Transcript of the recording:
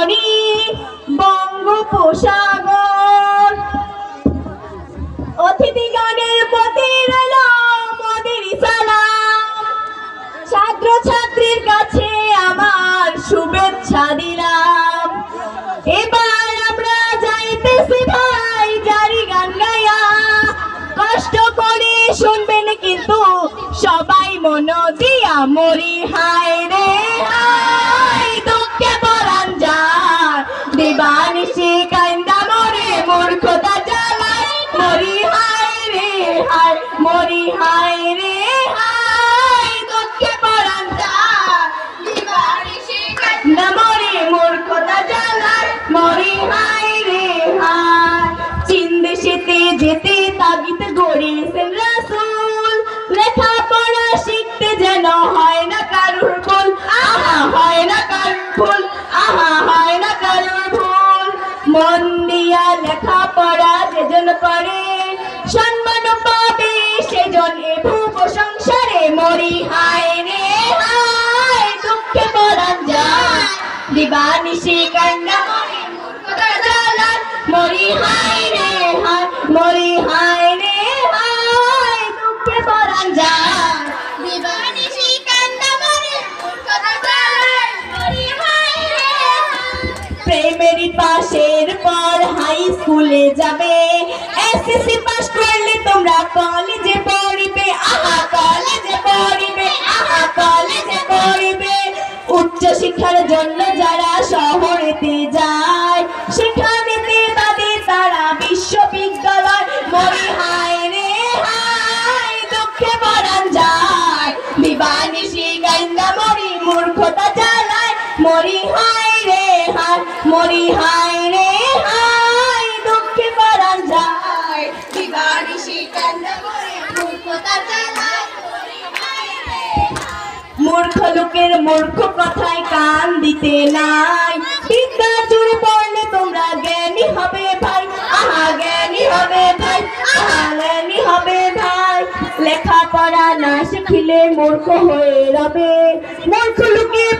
মণি বঙ্গোপসাগর। অতিথিগণের প্রতি রইল সালাম। ছাত্র ছাত্রীর কাছে আমার শুভেচ্ছা দিলাম। এবার আমরা যাইতেছি ভাই, জারি গান গায়া কষ্ট করে শুনবেন কিন্তু সবাই মন দিয়া মরি, হায় রে। মরি হায় রে হায় দুঃখে পরান যায় না মরি মূর্খতা জ্বালায় মরি হায় রে হায়। চীন যেতে তাগিদ গড়িয়েছেন রাসূল। লেখাপড়া শিখতে যেন হয় না কারুর ভুল, আহা হয় না কারুর ভুল, আহা হয় না কারুর ভুল। মন দিয়া লেখাপড়া যেজন করে সম্মান মরি হায় রে হায়, দুঃখে পরান যায় দিবানিশি কান্না মরি মরি হায় রে হায়, মরি হায় রে হায়, দুঃখে প্রাইমারি পাশের পর হাই স্কুলে যাবে। এসএসসি পাস করলে তোমরা কলেজে মরি হায় রে, হায়, দুঃখে পরান যায়। বিবানিশি গাইন্দা মরি মূর্খতা জ্বালায়। মরি হায় রে, হায়, মরি হায় রে, হায়, দুঃখে পরান যায়। মূর্খ লোকের মূর্খ কথায় কান দিতে তারা না শিখিলে মূর্খ হয়ে রবে। মূর্খ লুকিয়ে